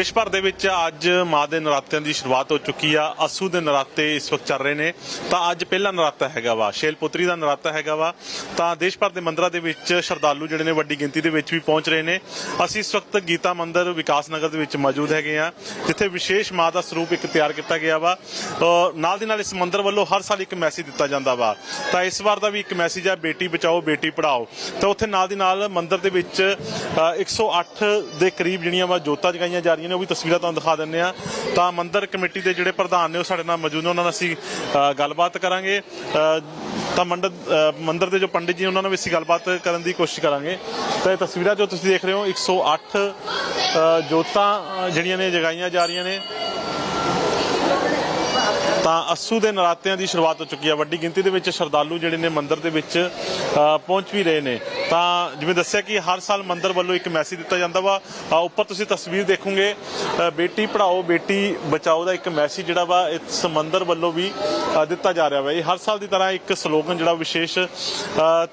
ਦੇਸ਼ ਭਰ ਦੇ ਵਿੱਚ ਅੱਜ ਮਾਂ ਦੇ ਨਰਾਤਿਆਂ ਦੀ ਸ਼ੁਰੂਆਤ ਹੋ ਚੁੱਕੀ ਆ, ਅਸੂ ਦੇ ਨਰਾਤੇ ਇਸ ਵਕਤ ਚੱਲ ਰਹੇ ਨੇ। ਤਾਂ ਅੱਜ ਪਹਿਲਾ ਨਰਾਤਾ ਹੈਗਾ ਵਾ, ਸ਼ੇਲਪੁੱਤਰੀ ਦਾ ਨਰਾਤਾ ਹੈਗਾ ਵਾ। ਤਾਂ ਦੇਸ਼ ਭਰ ਦੇ ਮੰਦਰਾਂ ਦੇ ਵਿੱਚ ਸ਼ਰਧਾਲੂ ਜਿਹੜੇ ਨੇ ਵੱਡੀ ਗਿਣਤੀ ਦੇ ਵਿੱਚ ਵੀ ਪਹੁੰਚ ਰਹੇ ਨੇ। ਅਸੀਂ ਇਸ ਵਕਤ ਗੀਤਾ ਮੰਦਿਰ ਵਿਕਾਸ ਨਗਰ ਦੇ ਵਿੱਚ ਮੌਜੂਦ ਹੈਗੇ ਆ, ਜਿੱਥੇ ਵਿਸ਼ੇਸ਼ ਮਾਂ ਦਾ ਸਰੂਪ ਇੱਕ ਤਿਆਰ ਕੀਤਾ ਗਿਆ ਵਾ। ਨਾਲ ਦੀ ਨਾਲ ਇਸ ਮੰਦਿਰ ਵੱਲੋਂ ਹਰ ਸਾਲ ਇੱਕ ਮੈਸੇਜ ਦਿੱਤਾ ਜਾਂਦਾ ਵਾ। ਤਾਂ ਇਸ ਵਾਰ ਦਾ ਵੀ ਇੱਕ ਮੈਸੇਜ ਆ, ਬੇਟੀ ਬਚਾਓ, ਬੇਟੀ ਪੜਾਓ ਤਾਂ ਉੱਥੇ ਨਾਲ ਦੀ ਨਾਲ ਮੰਦਿਰ ਦੇ ਵਿੱਚ ਅਹ 108 ਦੇ ਕਰੀਬ ਜਿਹੜੀਆਂ ਵਾ ਜੋਤਾਂ ਜਗਾਈਆਂ ਜਾ ਰਹੀਆਂ ਨੇ ਉਹ ਵੀ ਤਸਵੀਰਾਂ ਤੁਹਾਨੂੰ ਦਿਖਾ ਦਿੰਦੇ ਆ ਤਾਂ ਮੰਦਰ ਕਮੇਟੀ ਦੇ ਜਿਹੜੇ ਪ੍ਰਧਾਨ ਨੇ ਉਹ ਸਾਡੇ ਨਾਲ ਮੌਜੂਦ ਨੇ, ਉਹਨਾਂ ਨਾਲ ਅਸੀਂ ਗੱਲਬਾਤ ਕਰਾਂਗੇ। ਤਾਂ ਮੰਡਤ ਮੰਦਰ ਦੇ ਜੋ ਪੰਡਿਤ ਜੀ ਉਹਨਾਂ ਨਾਲ ਵੀ ਅਸੀਂ ਗੱਲਬਾਤ ਕਰਨ ਦੀ ਕੋਸ਼ਿਸ਼ ਕਰਾਂਗੇ। ਤਾਂ ਇਹ ਤਸਵੀਰਾਂ ਜੋ ਤੁਸੀਂ ਦੇਖ ਰਹੇ ਹੋ 108 ਅਹ ਜੋਤਾਂ ਜਿਹੜੀਆਂ ਨੇ ਜਗਾਈਆਂ ਜਾ ਰਹੀਆਂ ਨੇ। ਤਾਂ ਅਸੂ ਦੇ ਨਰਾਤਿਆਂ ਦੀ ਸ਼ੁਰੂਆਤ ਹੋ ਚੁੱਕੀ ਹੈ। ਵੱਡੀ ਗਿਣਤੀ ਦੇ ਵਿੱਚ ਸ਼ਰਧਾਲੂ ਜਿਹੜੇ ਨੇ ਮੰਦਿਰ ਦੇ ਵਿੱਚ ਪਹੁੰਚ ਵੀ ਰਹੇ ਨੇ। ਤਾਂ ਜਿਵੇਂ ਦੱਸਿਆ ਕਿ ਹਰ ਸਾਲ ਮੰਦਰ ਵੱਲੋਂ ਇੱਕ ਮੈਸੇਜ ਦਿੱਤਾ ਜਾਂਦਾ ਵਾ। ਉੱਪਰ ਤੁਸੀਂ ਤਸਵੀਰ ਦੇਖੋਗੇ ਬੇਟੀ ਪੜਾਓ ਬੇਟੀ ਬਚਾਓ ਦਾ ਇੱਕ ਮੈਸੇਜ ਜਿਹੜਾ ਵਾ, ਇਸ ਮੰਦਰ ਵੱਲੋਂ ਵੀ ਦਿੱਤਾ ਜਾ ਰਿਹਾ ਵਾ। ਇਹ ਹਰ ਸਾਲ ਦੀ ਤਰ੍ਹਾਂ ਇੱਕ ਸਲੋਗਨ ਜਿਹੜਾ ਵਿਸ਼ੇਸ਼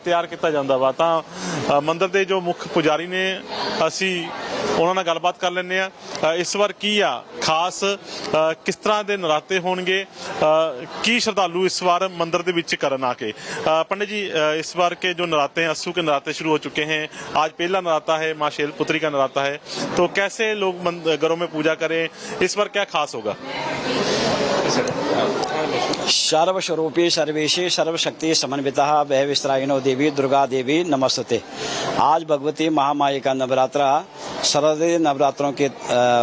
ਤਿਆਰ ਕੀਤਾ ਜਾਂਦਾ ਵਾ। ਤਾਂ ਮੰਦਰ ਦੇ ਜੋ ਮੁੱਖ ਪੁਜਾਰੀ ਨੇ, ਅਸੀਂ ਉਹਨਾਂ ਨਾਲ ਗੱਲਬਾਤ ਕਰ ਲੈਂਦੇ ਆ ਇਸ ਵਾਰ ਕੀ ਆ ਖਾਸ ਅ, ਕਿਸ ਤਰ੍ਹਾਂ ਦੇ ਨਰਾਤੇ ਹੋਣਗੇ ਅ, ਕੀ ਸ਼ਰਧਾਲੂ ਇਸ ਵਾਰ ਮੰਦਿਰ ਦੇ ਵਿੱਚ ਕਰਨ ਆ ਕੇ अ, पंडित जी अ, इस बार के जो नराते हैं अस्सू के नराते शुरू हो चुके हैं आज पहला नराता है माँ शैलपुत्री का नराता है तो कैसे लोग मंद- घरों में पूजा करें इस बार क्या खास होगा सर्वस्वरूपी सर्वेशी सर्वशक्ति समन्विता। वह विस्त्रायनो देवी, दुर्गा देवी नमस्ते आज भगवती महामाई का नवरात्रा शरदीय नवरात्रों के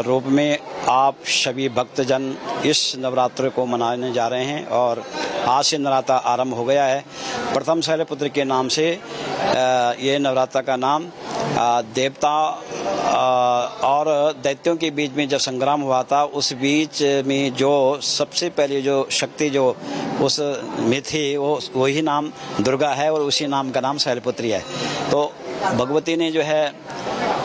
रूप में आप सभी भक्तजन इस नवरात्र को मनाने जा रहे हैं और आज से नवरात्र आरंभ हो गया है। प्रथम शैलपुत्र के नाम से ये नवरात्र का नाम देवता और दैत्यों के बीच में जब संग्राम हुआ था, उस बीच में जो सबसे पहले जो शक्ति जो उस में थी, वो, वही नाम दुर्गा है और उसी नाम का नाम शैलपुत्री है। तो भगवती ने जो है,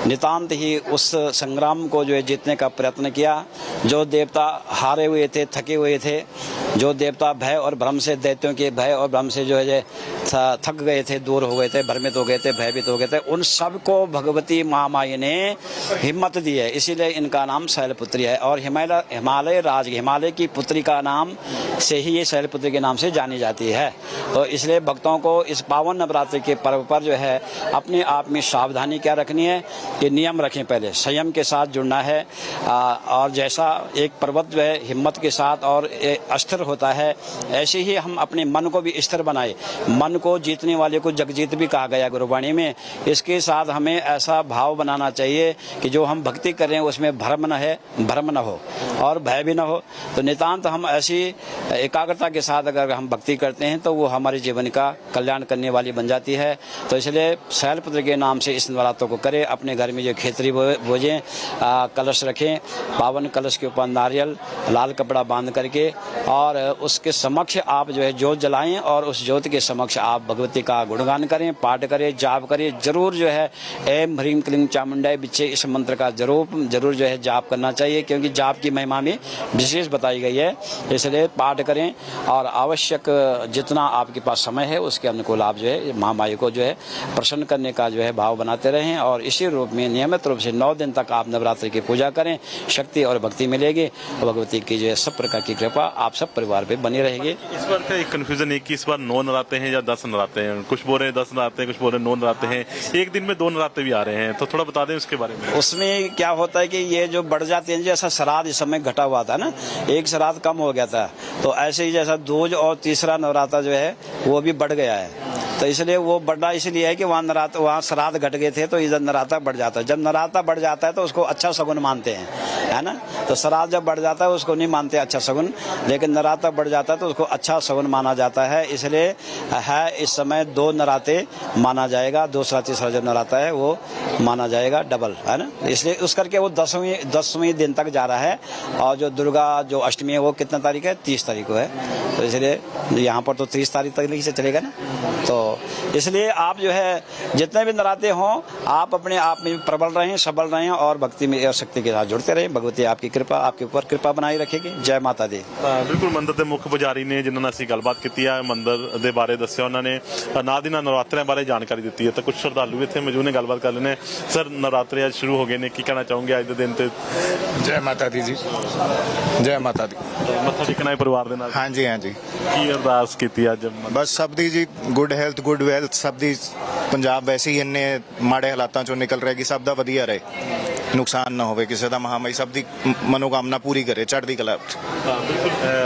नितांत ही उस संग्राम को जो है जीतने का प्रयत्न किया। जो देवता हारे हुए थे, थके हुए थे, जो देवता भय और भ्रम से, दैत्यों के भय और भ्रम से जो है थ- थक गए थे, दूर हो गए थे, भ्रमित हो गए थे, भयभीत हो गए थे, उन सबको भगवती महामाई ने हिम्मत दी है। इसीलिए इनका नाम शैलपुत्री है और हिमालय हिमालय राज, हिमालय की पुत्री का नाम से ही ये शैलपुत्री के नाम से जानी जाती है। तो इसलिए भक्तों को इस पावन नवरात्रि के पर्व पर जो है, अपने आप में सावधानी क्या रखनी है कि नियम रखें पहले। संयम के साथ जुड़ना है और जैसा एक पर्वत जो है, हिम्मत के साथ और अस्थिर होता है, ऐसे ही हम अपने मन को भी स्थिर बनाए। मन को, जीतने वाले को जगजीत भी कहा गया गुरुवाणी में। इसके साथ हमें ऐसा भाव बनाना चाहिए कि जो हम भक्ति कर रहे हैं, उसमें भ्रम न है, भ्रम न हो और भय भी न हो। तो नितांत हम ऐसी एकाग्रता के साथ अगर हम भक्ति करते हैं तो वो हमारे जीवन का कल्याण करने वाली बन जाती है। तो इसलिए शैलपुत्र के नाम से इस नवरात्रों को करें, अपने घर में जो खेतरी बोझें कलश रखें, पावन कलश के ऊपर नारियल, लाल कपड़ा बाँध करके और उसके समक्ष आप जो है जोत जलाएँ और उस ज्योत के समक्ष आप भगवती का गुणगान करें, पाठ करें, जाप करें, ज़रूर जो है, एम ह्रीम क्लीम चामुंडाई बिच्छे इस मंत्र का ज़रूर ज़रूर जो है जाप करना चाहिए, क्योंकि जाप की महिमा में विशेष बताई गई है। इसलिए पाठ करें और आवश्यक जितना आपके पास समय है, उसके अनुकूल आप जो है, महामाई को जो है, प्रसन्न करने का जो है, भाव बनाते रहें और इसी रूप में नियमित रूप से नौ दिन तक आप नवरात्रि की पूजा करें, शक्ति और भक्ति मिलेगी। भगवती की जो है, सब प्रकार की कृपा आप सब परिवार पे बनी रहेगी। इस बार का एक कंफ्यूजन है कि इस बार नौ नराते हैं या दस नराते हैं, कुछ बोल रहे हैं दस नराते हैं, कुछ बोल रहे हैं नौ नराते हैं। एक दिन में दो नराते भी आ रहे हैं तो थोड़ा बता दें उसके बारे में। उसमें क्या होता है कि ये जो बढ़ जाते हैं, जैसा श्राद्ध इस समय घटा हुआ था ना, एक श्राद्ध कम हो गया था तो ऐसे ही जैसा दूज और तीसरा नवरात्र जो है, वो भी बढ़ गया है। तो इसलिए वो बढ़ा इसलिए है कि वहाँ नरात, वहाँ श्राद्ध घट गए थे तो इधर नराता बढ़ जाता है। जब नराता बढ़ जाता है तो उसको अच्छा सगुन मानते हैं। है ना? तो श्राद्ध जब बढ़ जाता है, उसको नहीं मानते अच्छा सगुन लेकिन नराता बढ़ जाता है तो उसको अच्छा सगुन माना जाता है। इसलिए है, इस समय दो नराते माना जाएगा। दूसरा, तीसरा जो नराता है, वो माना जाएगा डबल है ना? इसलिए उस करके वो दसवीं दसवीं दिन तक जा रहा है। और जो दुर्गा, जो अष्टमी है, वो कितना तारीख है? तीस तारीख को है। तो इसलिए यहाँ पर तो तीस तारीख तक से चलेगा ना? तो इसलिए आप जो है, जितने भी नराते हों, आप अपने आप में प्रबल रहें, सबल रहें और भक्ति में शक्ति के साथ जुड़ते रहें। ਭਗਵਤੀ ਆਪਕੀ ਕਿਰਪਾ ਆਪਕੇ ਉੱਪਰ ਕਿਰਪਾ ਬਣਾਈ ਰੱਖੇਗੀ ਜੈ ਮਾਤਾ ਦੀ ਬਿਲਕੁਲ ਮੰਦਰ ਦੇ ਮੁੱਖ ਪੁਜਾਰੀ ਨੇ ਜਿਨ੍ਹਾਂ ਨਾਲ ਅਸੀਂ ਗੱਲਬਾਤ ਕੀਤੀ ਆ ਮੰਦਰ ਦੇ ਬਾਰੇ ਦੱਸਿਆ ਉਹਨਾਂ ਨੇ ਨਾਲ ਦੀ ਨਾਲ ਬਾਰੇ ਜਾਣਕਾਰੀ ਦਿੱਤੀ ਹੈ ਤਾਂ ਕੁਝ ਸ਼ਰਧਾਲੂ ਇੱਥੇ ਮੌਜੂਦ ਨੇ ਗੱਲਬਾਤ ਕਰ ਲੈਣੇ ਸਰ ਨਵਰਾਤਰੇ ਅੱਜ ਸ਼ੁਰੂ ਹੋ ਗਏ ਨੇ ਕੀ ਕਹਿਣਾ ਚਾਹੋਗੇ ਅੱਜ ਦੇ ਦਿਨ ਤੇ ਜੈ ਮਾਤਾ ਦੀ ਜੀ ਜੈ ਮਾਤਾ ਦੀ ਮੱਥਾ ਟੇਕਣਾ ਹੈ ਪਰਿਵਾਰ ਦੇ ਨਾਲ ਹਾਂਜੀ ਹਾਂਜੀ ਕੀ ਅਰਦਾਸ ਕੀਤੀ ਅੱਜ ਬਸ ਸਭ ਦੀ ਜੀ ਗੁੱਡ ਹੈਲਥ ਗੁੱਡ ਵੈਲਥ ਸਭ ਦੀ ਪੰਜਾਬ ਵੈਸੇ ਹੀ ਇੰਨੇ ਮਾੜੇ ਹਾਲਾਤਾਂ ਚੋਂ ਨਿਕਲ ਰਿਹਾ ਕਿ ਸਭ ਦਾ ਵਧੀਆ ਰਹੇ ਨੁਕਸਾਨ ਨਾ ਹੋਵੇ ਕਿਸੇ ਦਾ ਮਹਾਮਾਈ ਸਭ ਦੀ ਮਨੋਕਾਮਨਾ ਪੂਰੀ ਕਰੇ ਚੜ੍ਹਦੀ ਕਲਾ ਵਿੱਚ।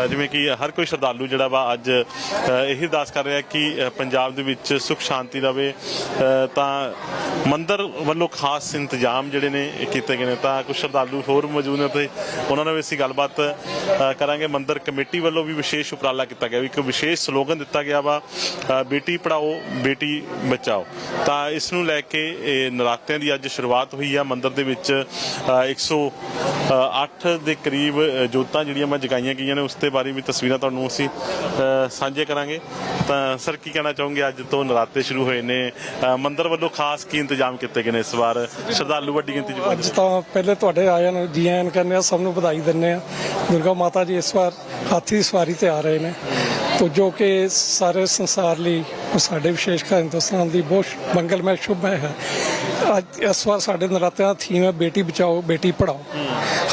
ਜਿਵੇਂ ਕਿ ਹਰ ਕੋਈ ਸ਼ਰਧਾਲੂ ਜਿਹੜਾ ਵਾ ਅੱਜ ਇਹੀ ਅਰਦਾਸ ਕਰ ਰਿਹਾ ਕਿ ਪੰਜਾਬ ਦੇ ਵਿੱਚ ਸੁਖ ਸ਼ਾਂਤੀ ਰਵੇ। ਤਾਂ ਮੰਦਰ ਵੱਲੋਂ ਖਾਸ ਇੰਤਜ਼ਾਮ ਜਿਹੜੇ ਨੇ ਕੀਤੇ ਗਏ ਨੇ। ਤਾਂ ਕੁਝ ਸ਼ਰਧਾਲੂ ਹੋਰ ਮੌਜੂਦ ਨੇ ਤੇ ਉਹਨਾਂ ਨਾਲ ਵੀ ਅਸੀਂ ਗੱਲਬਾਤ ਕਰਾਂਗੇ। ਮੰਦਰ ਕਮੇਟੀ ਵੱਲੋਂ ਵੀ ਵਿਸ਼ੇਸ਼ ਉਪਰਾਲਾ ਕੀਤਾ ਗਿਆ ਵੀ ਇੱਕ ਵਿਸ਼ੇਸ਼ ਸਲੋਗਨ ਦਿੱਤਾ ਗਿਆ ਵਾ ਬੇਟੀ ਪੜਾਓ ਬੇਟੀ ਬਚਾਓ। ਤਾਂ ਇਸ ਨੂੰ ਲੈ ਕੇ ਇਹ ਨਰਾਤਿਆਂ ਦੀ ਅੱਜ ਸ਼ੁਰੂਆਤ ਹੋਈ ਆ। ਮੰਦਰ ਦੇ ਵਿੱਚ ਅ, 108 ਦੇ ਕਰੀਬ ਜੋਤਾਂ ਜਿਹੜੀਆਂ ਮੈਂ ਜਗਾਈਆਂ ਗਈਆਂ ਨੇ ਉਸ ਦੇ ਬਾਰੇ ਵੀ ਤਸਵੀਰਾਂ ਤੁਹਾਨੂੰ ਅਸੀਂ ਸਾਂਝੇ ਕਰਾਂਗੇ। ਤਾਂ ਸਰ ਕੀ ਕਹਿਣਾ ਚਾਹੋਗੇ? ਅੱਜ ਤੋਂ ਨਰਾਤੇ ਸ਼ੁਰੂ ਹੋਏ ਨੇ। ਮੰਦਿਰ ਵੱਲੋਂ ਖਾਸ ਕੀ ਇੰਤਜ਼ਾਮ ਕੀਤੇ ਗਏ ਨੇ ਇਸ ਵਾਰ? ਸ਼ਰਧਾਲੂ ਵੱਡੀ ਗਿਣਤੀ ਚ ਅੱਜ ਤਾਂ ਪਹਿਲੇ ਤੁਹਾਡੇ ਆਇਆਂ ਨੂੰ ਜੀ ਆਇਆਂ ਕਹਿੰਦੇ ਆ ਸਭ ਨੂੰ ਵਧਾਈ ਦਿੰਦੇ ਆ। ਦੁਰਗਾ ਮਾਤਾ ਜੀ ਇਸ ਵਾਰ ਹਾਥੀ ਸਵਾਰੀ ਤੇ ਆ ਰਹੇ ਨੇ। ਤੋ ਜੋ ਕਿ ਸਾਰੇ ਸੰਸਾਰ ਲਈ ਸਾਡੇ ਵਿਸ਼ੇਸ਼ ਕਰ ਹਿੰਦੁਸਤਾਨ ਦੀ ਬਹੁਤ ਮੰਗਲਮੈ ਸ਼ੁਭ ਹੈ। ਅੱਜ ਇਸ ਵਾਰ ਸਾਡੇ ਨਰਾਤਿਆਂ ਦਾ ਥੀਮ ਹੈ ਬੇਟੀ ਬਚਾਓ ਬੇਟੀ ਪੜਾਓ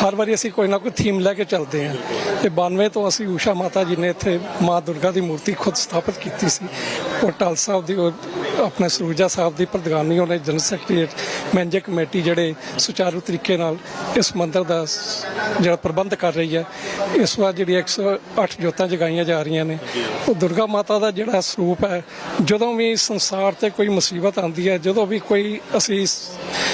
ਹਰ ਵਾਰੀ ਅਸੀਂ ਕੋਈ ਨਾ ਕੋਈ ਥੀਮ ਲੈ ਕੇ ਚੱਲਦੇ ਹਾਂ। ਤੇ 92 ਤੋਂ ਅਸੀਂ ਊਸ਼ਾ ਮਾਤਾ ਜੀ ਨੇ ਇੱਥੇ ਮਾਂ ਦੁਰਗਾ ਦੀ ਮੂਰਤੀ ਖੁਦ ਸਥਾਪਿਤ ਕੀਤੀ ਸੀ। ਉਹ ਟਾਲ ਸਾਹਿਬ ਦੀ ਉਹ ਆਪਣੇ ਸਰੂਜਾ ਸਾਹਿਬ ਦੀ ਪ੍ਰਧਾਨੀ ਉਹਨੇ ਜਨਰਲ ਸੈਕਟਰੀ ਮੈਨੇਜਰ ਕਮੇਟੀ ਜਿਹੜੇ ਸੁਚਾਰੂ ਤਰੀਕੇ ਨਾਲ ਇਸ ਮੰਦਿਰ ਦਾ ਜਿਹੜਾ ਪ੍ਰਬੰਧ ਕਰ ਰਹੀ ਹੈ, ਇਸ ਵਾਰ ਜਿਹੜੀ 108 ਜੋਤਾਂ ਜਗਾਈਆਂ ਜਾ ਰਹੀਆਂ ਨੇ। ਉਹ ਦੁਰਗਾ ਮਾਤਾ ਦਾ ਜਿਹੜਾ ਸਰੂਪ ਹੈ, ਜਦੋਂ ਵੀ ਸੰਸਾਰ ਤੇ ਕੋਈ ਮੁਸੀਬਤ ਆਉਂਦੀ ਹੈ, ਜਦੋਂ ਵੀ ਕੋਈ ਅਸੀਂ ਸ-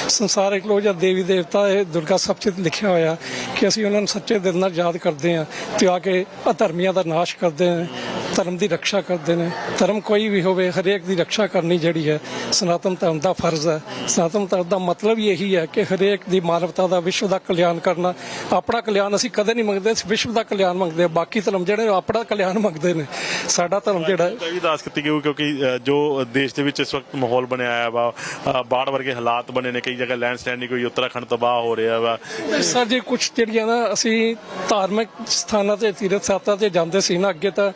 ਸੰਸਾਰਿਕ ਲੋਕ ਜਾਂ ਦੇਵੀ ਦੇਵਤਾ ਇਹ ਦੁਰਗਾ ਸਭ 'ਚ ਲਿਖਿਆ ਹੋਇਆ ਕਿ ਅਸੀਂ ਉਹਨਾਂ ਨੂੰ ਸੱਚੇ ਦਿਲ ਨਾਲ ਯਾਦ ਕਰਦੇ ਹਾਂ ਤੇ ਆ ਕੇ ਅਧਰਮੀਆਂ ਦਾ ਨਾਸ਼ ਕਰਦੇ ਨੇ ਧਰਮ ਦੀ ਰੱਖਿਆ ਕਰਦੇ ਨੇ। ਧਰਮ ਕੋਈ ਵੀ ਹੋਵੇ ਹਰੇਕ ਦੀ ਰੱਖਿਆ ਕਰਨੀ ਜਿਹੜੀ ਹੈ ਸਨਾਤਨ ਧਰਮ ਦਾ ਫਰਜ਼ ਹੈ। ਸਨਾਤਨ ਧਰਮ ਦਾ ਮਤਲਬ ਇਹੀ ਹੈ ਕਿ ਹਰੇਕ ਦੀ ਮਾਨਵਤਾ ਦਾ ਵਿਸ਼ਵ ਦਾ ਕਲਿਆਣ ਕਰਨਾ। ਆਪਣਾ ਕਲਿਆਣ ਅਸੀਂ ਕਦੇ ਨਹੀਂ ਮੰਗਦੇ ਵਿਸ਼ਵ ਦਾ ਕਲਿਆਣ ਮੰਗਦੇ ਹਾਂ। ਬਾਕੀ ਧਰਮ ਜਿਹੜੇ ਆਪਣਾ ਕਲਿਆਣ ਮੰਗਦੇ ਨੇ। ਸਾਡਾ ਧਰਮ ਜਿਹੜਾ ਹੈ ਵੀ ਅਰਦਾਸ ਕੀਤੀ ਕਿਉਂਕਿ ਜੋ ਦੇਸ਼ ਦੇ ਵਿੱਚ ਇਸ ਵਕਤ ਮਾਹੌਲ ਬਣਿਆ ਆਇਆ ਵਾ ਬਾੜ ਵਰਗੇ ਹਾਲਾਤ ਬਣੇ ਨੇ ਕਈ ਜਗ੍ਹਾ ਲੈਂਡਸਲਾਈਡ ਨਹੀਂ ਕੋਈ ਉੱਤਰਾਖੰਡ ਤਬਾਹ ਹੋ ਰਿਹਾ ਵਾ। ਸਰ ਜੀ ਕੁਝ ਜਿਹੜੀਆਂ ਨਾ ਅਸੀਂ ਧਾਰਮਿਕ ਸਥਾਨਾਂ ਤੇ ਤੀਰਥ ਸਥਾਨਾਂ ਤੇ ਜਾਂਦੇ ਸੀ ਨਾ ਅੱਗੇ ਤਾਂ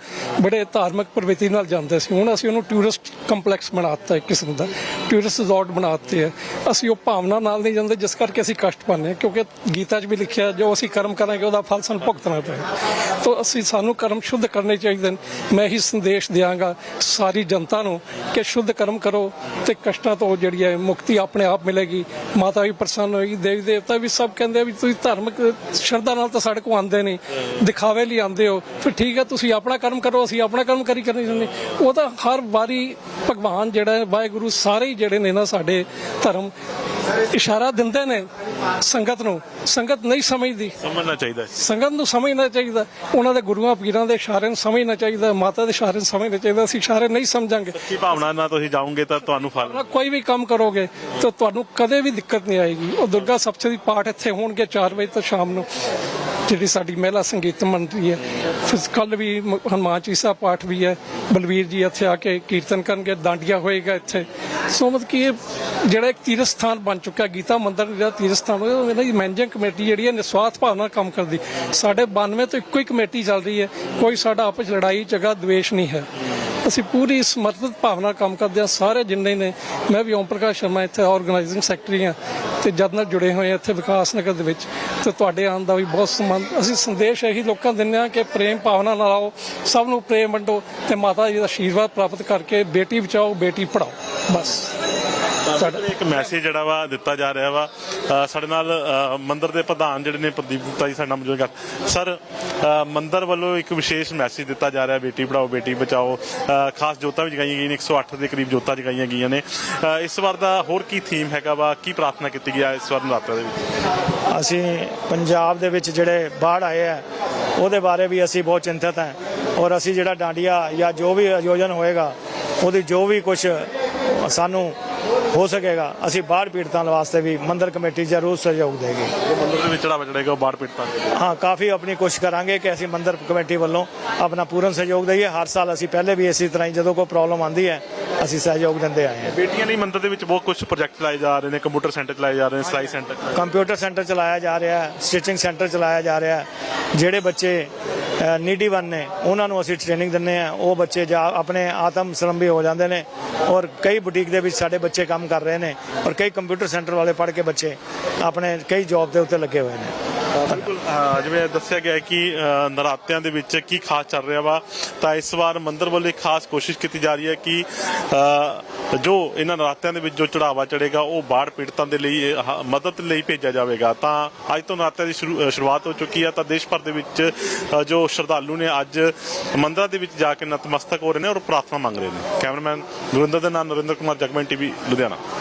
ਬੜੇ ਧਾਰਮਿਕ ਪ੍ਰਵਿਰਤੀ ਨਾਲ ਜਾਂਦੇ ਸੀ, ਹੁਣ ਅਸੀਂ ਉਹਨੂੰ ਟੂਰਿਸਟ ਕੰਪਲੈਕਸ ਬਣਾਤਾ ਇੱਕ ਕਿਸਮ ਦਾ ਟੂਰਿਸਟ ਰਿਜ਼ੋਰਟ ਬਣਾਤੇ ਹੈ। ਅਸੀਂ ਉਹ ਭਾਵਨਾ ਨਾਲ ਨਹੀਂ ਜਾਂਦੇ, ਜਿਸ ਕਰਕੇ ਅਸੀਂ ਕਸ਼ਟ ਪਾਉਂਦੇ ਹਾਂ, ਕਿਉਂਕਿ ਗੀਤਾ 'ਚ ਵੀ ਲਿਖਿਆ ਜੋ ਅਸੀਂ ਕਰਮ ਕਰਾਂਗੇ, ਉਹਦਾ ਫਲ ਸਾਨੂੰ ਭੁਗਤਣਾ ਪਏਗਾ। ਤਾਂ ਅਸੀਂ ਸਾਨੂੰ ਕਰਮ ਸ਼ੁੱਧ ਕਰਨੇ ਚਾਹੀਦੇ ਨੇ। ਮੈਂ ਹੀ ਸੰਦੇਸ਼ ਦਿਆਂਗਾ ਸਾਰੀ ਜਨਤਾ ਨੂੰ ਕਿ ਸ਼ੁੱਧ ਕਰਮ ਕਰੋ ਤੇ ਕਸ਼ਟਾਂ ਤੋਂ ਜਿਹੜੀ ਹੈ ਮੁਕਤੀ ਆਪਣੇ ਆਪ ਮਿਲੇਗੀ। ਮਾਤਾ ਵੀ ਪ੍ਰਸੰਨ ਹੋਏਗੀ ਦੇਵੀ ਦੇਵਤਾ ਵੀ ਸਭ ਕਹਿੰਦੇ ਆ ਵੀ ਤੁਸੀਂ ਧਾਰਮਿਕ ਸ਼ਰਧਾ ਨਾਲ ਤਾਂ ਸਾਡੇ ਕੋਲ ਆਉਂਦੇ ਨਹੀਂ। ਦਿਖਾਵੇ ਲਈ ਆਉਂਦੇ ਹੋ, ਫਿਰ ਠੀਕ ਹੈ, ਤੁਸੀਂ ਆਪਣਾ ਕਰਮ ਕਰੋ, ਅਸੀਂ ਆਪਣਾ ਕਰਮ ਕਰੀ ਕਰਨੀ ਚਾਹੁੰਦੇ ਉਹ ਤਾਂ ਹਰ ਵਾਰੀ ਭਗਵਾਨ ਜਿਹੜਾ ਹੈ ਵਾਹਿਗੁਰੂ ਸਾਰੇ ਹੀ ਜਿਹੜੇ ਨੇ ਨਾ ਸਾਡੇ ਧਰਮ ਇਸ਼ਾਰਾ ਦਿੰਦੇ ਨੇ ਸੰਗਤ ਨੂੰ। ਸੰਗਤ ਨਹੀਂ ਸਮਝਦੀ। ਸਮਝਣਾ ਚਾਹੀਦਾ ਹੈ ਸੰਗਤ ਨੂੰ ਸਮਝਣਾ ਚਾਹੀਦਾ। ਉਹਨਾਂ ਦੇ ਗੁਰੂਆਂ ਪੀਰਾਂ ਦੇ ਇਸ਼ਾਰੇ ਨੂੰ ਸਮਝਣਾ ਚਾਹੀਦਾ। ਮਾਤਾ ਦੇ ਇਸ਼ਾਰੇ ਨੂੰ ਸਮਝਣਾ ਚਾਹੀਦਾ। ਅਸੀਂ ਇਸ਼ਾਰੇ ਨਹੀਂ ਸਮਝਾਂਗੇ। ਕੀ ਭਾਵਨਾ ਨਾਲ ਤੁਸੀਂ ਜਾਓਗੇ ਤਾਂ ਤੁਹਾਨੂੰ ਫਲ ਆਪਣਾ ਕੋਈ ਵੀ ਕੰਮ ਕਰੋਗੇ ਤਾਂ ਤੁਹਾਨੂੰ ਕਦੇ ਵੀ ਦਿੱਕਤ ਨਹੀਂ ਆਏਗੀ। ਉਹ ਦੁਰਗਾ ਸਪਤਸ਼ਤੀ ਪਾਠ ਇੱਥੇ ਹੋਣਗੇ 4 ਵਜੇ ਤੋਂ ਸ਼ਾਮ ਨੂੰ। ਜਿਹੜੀ ਸਾਡੀ ਮਹਿਲਾ ਸੰਗੀਤ ਮੰਡਲੀ ਹੈ, ਫਿਰ ਕੱਲ ਵੀ ਮ- ਹਨੂੰਮਾਨ ਚਾਲੀਸਾ ਪਾਠ ਵੀ ਹੈ, ਬਲਵੀਰ ਜੀ ਇੱਥੇ ਆ ਕੇ ਕੀਰਤਨ ਕਰਨਗੇ, ਦਾਂਡੀਆ ਹੋਏਗਾ ਇੱਥੇ। ਸੋ ਮਤਲਬ ਕਿ ਇਹ ਜਿਹੜਾ ਇੱਕ ਤੀਰਥ ਸਥਾਨ ਬਣ ਚੁੱਕਾ ਗੀਤਾ ਮੰਦਰ ਜਿਹੜਾ ਤੀਰਥ ਸਥਾਨ ਹੋਇਆ ਇਹਨਾਂ ਦੀ ਮੈਨੇਜਿੰਗ ਕਮੇਟੀ ਜਿਹੜੀ ਹੈ, ਨਿਸਵਾਰਥ ਭਾਵ ਨਾਲ ਕੰਮ ਕਰਦੀ। ਸਾਡੇ 92 ਤੋਂ ਇੱਕੋ ਹੀ ਕਮੇਟੀ ਚੱਲ ਰਹੀ ਹੈ, ਕੋਈ ਸਾਡਾ ਆਪਸ ਲੜਾਈ, ਝਗੜਾ, ਦਵੇਸ਼ ਨਹੀਂ ਹੈ। ਅਸੀਂ ਪੂਰੀ ਸਮਰਪਿਤ ਭਾਵਨਾ ਕੰਮ ਕਰਦੇ ਹਾਂ, ਸਾਰੇ ਜਿੰਨੇ ਨੇ, ਮੈਂ ਵੀ ਓਮ ਪ੍ਰਕਾਸ਼ ਸ਼ਰਮਾ ਇੱਥੇ ਆਰਗੇਨਾਈਜ਼ਿੰਗ ਸੈਕਟਰੀ ਹਾਂ ਤੇ ਜਦ ਨਾਲ ਜੁੜੇ ਹੋਏ ਹਾਂ ਇੱਥੇ ਵਿਕਾਸ ਨਗਰ ਦੇ ਵਿੱਚ। ਤੇ ਤੁਹਾਡੇ ਆਉਣ ਦਾ ਵੀ ਬਹੁਤ ਸੰਬੰਧ, ਅਸੀਂ ਸੰਦੇਸ਼ ਇਹੀ ਲੋਕਾਂ ਨੂੰ ਦਿੰਦੇ ਹਾਂ ਕਿ ਪ੍ਰੇਮ ਭਾਵਨਾ ਨਾਲ ਆਓ, ਸਭ ਨੂੰ ਪ੍ਰੇਮ ਵੰਡੋ ਤੇ ਮਾਤਾ ਜੀ ਦਾ ਆਸ਼ੀਰਵਾਦ ਪ੍ਰਾਪਤ ਕਰਕੇ ਬੇਟੀ ਬਚਾਓ, ਬੇਟੀ ਪੜਾਓ ਬਸ। ਸਾਡਾ ਇੱਕ ਮੈਸੇਜ ਜਿਹੜਾ ਵਾ ਦਿੱਤਾ ਜਾ ਰਿਹਾ ਵਾ ਅ, ਸਾਡੇ ਨਾਲ ਅ, ਮੰਦਿਰ ਦੇ ਪ੍ਰਧਾਨ ਜਿਹੜੇ ਨੇ ਪ੍ਰਦੀਪ ਗੁਪਤਾ ਜੀ ਸਾਡੇ ਨਾਲ ਮੌਜੂਦ ਕਰ ਸਰ ਅ, ਮੰਦਿਰ ਵੱਲੋਂ ਇੱਕ ਵਿਸ਼ੇਸ਼ ਮੈਸੇਜ ਦਿੱਤਾ ਜਾ ਰਿਹਾ ਬੇਟੀ ਪੜਾਓ ਬੇਟੀ ਬਚਾਓ ਅ, ਖਾਸ ਜੋਤਾਂ ਵੀ ਜਗਾਈਆਂ ਗਈਆਂ ਨੇ 108 ਦੇ ਕਰੀਬ ਜੋਤਾਂ ਜਗਾਈਆਂ ਗਈਆਂ ਨੇ। ਅ, ਇਸ ਵਾਰ ਦਾ ਹੋਰ ਕੀ ਥੀਮ ਹੈਗਾ ਵਾ ਕੀ ਪ੍ਰਾਰਥਨਾ ਕੀਤੀ ਗਈ ਹੈ ਇਸ ਵਾਰ ਨਰਾਤੇ ਦੇ ਵਿੱਚ? ਅਸੀਂ ਪੰਜਾਬ ਦੇ ਵਿੱਚ ਜਿਹੜੇ ਬਾੜ ਆਏ ਆ ਉਹਦੇ ਬਾਰੇ ਵੀ ਅਸੀਂ ਬਹੁਤ ਚਿੰਤਤ ਹਾਂ। ਔਰ ਅਸੀਂ ਜਿਹੜਾ ਡਾਂਡੀਆ ਜਾਂ ਜੋ ਵੀ ਆਯੋਜਨ ਹੋਏਗਾ ਉਹਦੀ ਜੋ ਵੀ ਕੁਝ ਸਾਨੂੰ ਹੋ ਸਕੇਗਾ। ਅਸੀਂ ਬਾੜ ਪੀੜਤਾਂ ਵਾਸਤੇ ਵੀ ਮੰਦਿਰ ਕਮੇਟੀ ਜ਼ਰੂਰ ਸਹਿਯੋਗ ਦੇਗੀ। ਮੰਦਿਰ ਦੇ ਵਿੱਚ ਚੜਾਵਾ ਚੜੇਗਾ ਬਾੜ ਪੀੜਤਾਂ ਹਾਂ ਕਾਫੀ ਆਪਣੀ ਕੋਸ਼ਿਸ਼ ਕਰਾਂਗੇ ਕਿ ਅਸੀਂ ਮੰਦਿਰ ਕਮੇਟੀ ਵੱਲੋਂ ਆਪਣਾ ਪੂਰਨ ਸਹਿਯੋਗ ਦਈਏ। ਹਰ ਸਾਲ ਅਸੀਂ ਪਹਿਲੇ ਵੀ ਇਸੇ ਤਰ੍ਹਾਂ ਹੀ ਜਦੋਂ ਕੋਈ ਪ੍ਰੋਬਲਮ ਆਉਂਦੀ ਹੈ ਅਸੀਂ ਸਹਿਯੋਗ ਦਿੰਦੇ ਆਏ ਹਾਂ। ਬੇਟੀਆਂ ਲਈ ਮੰਦਿਰ ਦੇ ਵਿੱਚ ਬਹੁਤ ਕੁਝ ਪ੍ਰੋਜੈਕਟ ਚਲਾਏ ਜਾ ਰਹੇ ਨੇ ਕੰਪਿਊਟਰ ਸੈਂਟਰ ਚਲਾਏ ਜਾ ਰਹੇ ਨੇ ਸਿਲਾਈ ਸੈਂਟਰ। ਕੰਪਿਊਟਰ ਸੈਂਟਰ ਚਲਾਇਆ ਜਾ ਰਿਹਾ ਹੈ ਸਟਿਚਿੰਗ ਸੈਂਟਰ ਚਲਾਇਆ ਜਾ ਰਿਹਾ ਹੈ। ਜਿਹੜੇ ਬੱਚੇ ਨੀਡੀ ਵਨ ਨੇ, ਉਹਨਾਂ ਨੂੰ ਅਸੀਂ ਟ੍ਰੇਨਿੰਗ ਦਿੰਨੇ ਆ ਉਹ ਬੱਚੇ ਜਾ ਆਪਣੇ ਆਤਮ ਸਰੰਭੀ ਹੋ ਜਾਂਦੇ ਨੇ ਔਰ ਕਈ ਬੁਟੀਕ ਦੇ ਵਿੱਚ ਸਾਡੇ ਬੱਚੇ ਕੰਮ ਕਰ ਰਹੇ ਨੇ ਔਰ ਕਈ ਕੰਪਿਊਟਰ ਸੈਂਟਰ ਵਾਲੇ ਪੜ੍ਹ ਕੇ ਬੱਚੇ ਆਪਣੇ ਕਈ ਜੌਬ ਦੇ ਉੱਤੇ ਲੱਗੇ ਹੋਏ ਨੇ। ਬਿਲਕੁਲ ਅਹ ਜਿਵੇਂ ਦੱਸਿਆ ਗਿਆ ਹੈ ਕਿ ਅਹ ਨਰਾਤਿਆਂ ਦੇ ਵਿੱਚ ਕੀ ਖਾਸ ਚੱਲ ਰਿਹਾ ਵਾ, ਤਾਂ ਇਸ ਵਾਰ ਮੰਦਿਰ ਵੱਲੋਂ ਇੱਕ ਖਾਸ ਕੋਸ਼ਿਸ਼ ਕੀਤੀ ਜਾ ਰਹੀ ਹੈ ਕਿ ਅਹ ਜੋ ਇਹਨਾਂ ਨਰਾਤਿਆਂ ਦੇ ਵਿੱਚ ਜੋ ਚੜਾਵਾ ਚੜੇਗਾ ਉਹ ਬਾੜ ਪੀੜਤਾਂ ਦੇ ਲਈ, ਇਹ, ਹ- ਮਦਦ ਲਈ ਭੇਜਿਆ ਜਾਵੇਗਾ। ਤਾਂ ਅੱਜ ਤੋਂ ਨਰਾਤਿਆਂ ਦੀ ਸ਼ੁਰੂ- ਅਹ ਸ਼ੁਰੂਆਤ ਹੋ ਚੁੱਕੀ ਹੈ, ਤਾਂ ਦੇਸ਼ ਭਰ ਦੇ ਵਿੱਚ ਅਹ ਜੋ ਸ਼ਰਧਾਲੂ ਨੇ ਅੱਜ ਮੰਦਿਰਾਂ ਦੇ ਵਿੱਚ ਜਾ ਕੇ ਨਤਮਸਤਕ ਹੋ ਰਹੇ ਨੇ ਔਰ ਪ੍ਰਾਰਥਨਾ ਮੰਗ ਰਹੇ ਨੇ। ਕੈਮਰਾਮੈਨ ਗੁਰਿੰਦਰ ਦੇ ਨਾਲ ਨਰਿੰਦਰ ਕੁਮਾਰ, ਜਗਮਨ ਟੀਵੀ, ਲੁਧਿਆਣਾ।